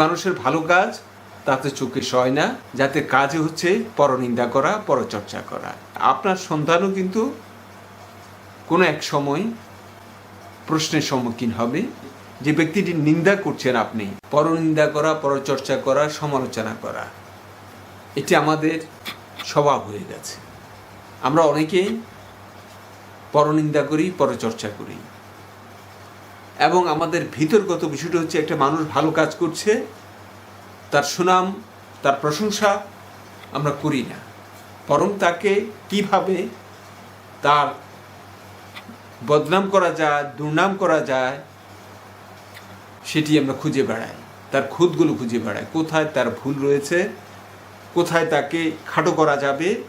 মানুষের ভালো কাজ, তাতে চোখে সয় না, যাতে কাজে হচ্ছে পরনিন্দা করা, পরচর্চা করা। আপনার সন্তানও কিন্তু কোনো এক সময় প্রশ্নের সম্মুখীন হবে। যে ব্যক্তিটি নিন্দা করছেন আপনি, পরনিন্দা করা, পরচর্চা করা, সমালোচনা করা, এটি আমাদের স্বভাব হয়ে গেছে। আমরা অনেকেই পরনিন্দা করি, পরচর্চা করি। এবং আমাদের ভিতরগত বিষয়টা হচ্ছে একটা মানুষ ভালো কাজ করছে, তার সুনাম, তার প্রশংসা আমরা করি না। বরং তাকে কীভাবে তার বদনাম করা যায়, দুর্নাম করা যায়, সেটি আমরা খুঁজে বেড়াই। তার খুদগুলো খুঁজে বেড়াই। কোথায় তার ভুল রয়েছে, কোথায় তাকে খাটো করা যাবে,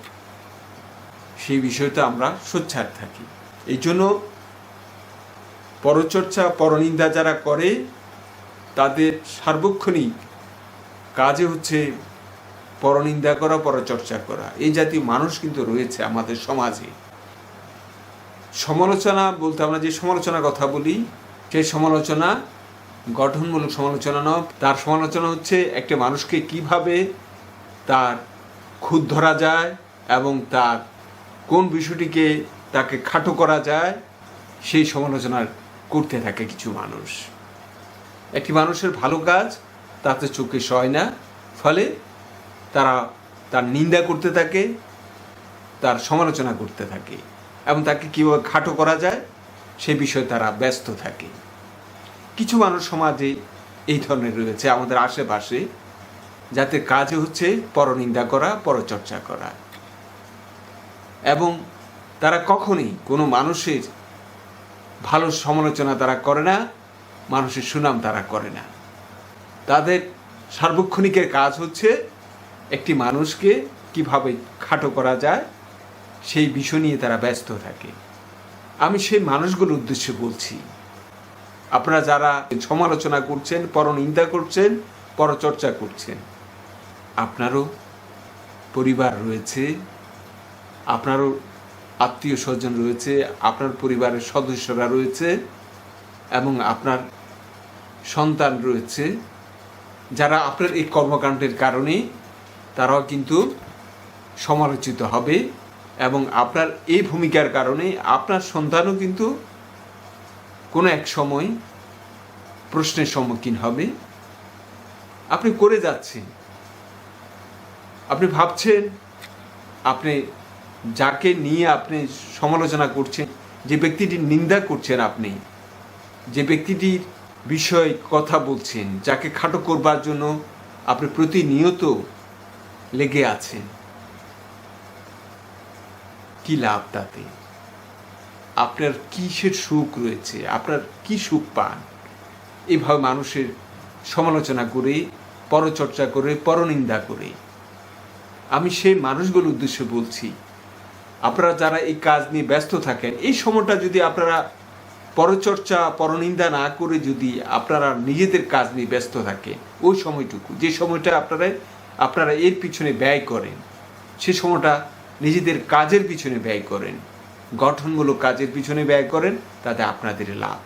সেই বিষয়টা আমরা সোচ্চার থাকি। এই জন্য পরচর্চা, পরনিন্দা যারা করে, তাদের সার্বক্ষণিক কাজে হচ্ছে পরনিন্দা করা, পরচর্চা করা। এই জাতীয় মানুষ কিন্তু রয়েছে আমাদের সমাজে। সমালোচনা বলতে আমরা যে সমালোচনার কথা বলি, সেই সমালোচনা, গঠনমূলক সমালোচনা নয়। তার সমালোচনা হচ্ছে একটা মানুষকে কীভাবে তার খুদ ধরা যায় এবং তার কোন বিষয়টিকে তাকে খাটো করা যায়, সেই সমালোচনা করতে থাকে কিছু মানুষ। একটি মানুষের ভালো কাজ তাতে চোখে সয় না, ফলে তারা তার নিন্দা করতে থাকে, তার সমালোচনা করতে থাকে এবং তাকে কীভাবে খাটো করা যায় সে বিষয়ে তারা ব্যস্ত থাকে। কিছু মানুষ সমাজে এই ধরনের রয়েছে আমাদের আশেপাশে, যাতে কাজ হচ্ছে পরনিন্দা করা, পরচর্চা করা। এবং তারা কখনই কোনো মানুষের ভালো সমালোচনা তারা করে না, মানুষের সুনাম তারা করে না। তাদের সার্বক্ষণিকের কাজ হচ্ছে একটি মানুষকে কীভাবে খাটো করা যায়, সেই বিষয় নিয়ে তারা ব্যস্ত থাকে। আমি সেই মানুষগুলোর উদ্দেশ্যে বলছি, আপনারা যারা সমালোচনা করছেন, পরনিন্দা করছেন, পরচর্চা করছেন, আপনারও পরিবার রয়েছে, আপনারও আত্মীয় স্বজন রয়েছে, আপনার পরিবারের সদস্যরা রয়েছে এবং আপনার সন্তান রয়েছে। যারা আপনার এই কর্মকাণ্ডের কারণে তারাও কিন্তু সমালোচিত হবে এবং আপনার এই ভূমিকার কারণে আপনার সন্তানও কিন্তু কোনো এক সময় প্রশ্নের সম্মুখীন হবে। আপনি করে যাচ্ছেন। আপনি ভাবছেন, আপনি যাকে নিয়ে আপনি সমালোচনা করছেন, যে ব্যক্তিটির নিন্দা করছেন আপনি, যে ব্যক্তিটির বিষয়ে কথা বলছেন, যাকে খাটো করবার জন্য আপনি প্রতিনিয়ত লেগে আছেন, কি লাভ তাতে? আপনার কিসের সুখ রয়েছে? আপনার কি সুখ পান? এভাবে মানুষের সমালোচনা করে, পরচর্চা করে, পরনিন্দা করে। আমি সেই মানুষগুলোর উদ্দেশ্যে বলছি আপনারা যারা এই কাজ নিয়ে ব্যস্ত থাকেন, এই সময়টা যদি আপনারা পরচর্চা, পরনিন্দা না করে যদি আপনারা নিজেদের কাজ নিয়ে ব্যস্ত থাকে, ওই সময়টুকু, যে সময়টা আপনারা আপনারা এর পিছনে ব্যয় করেন, সে সময়টা নিজেদের কাজের পিছনে ব্যয় করেন, গঠনমূলক কাজের পিছনে ব্যয় করেন, তাতে আপনাদের লাভ।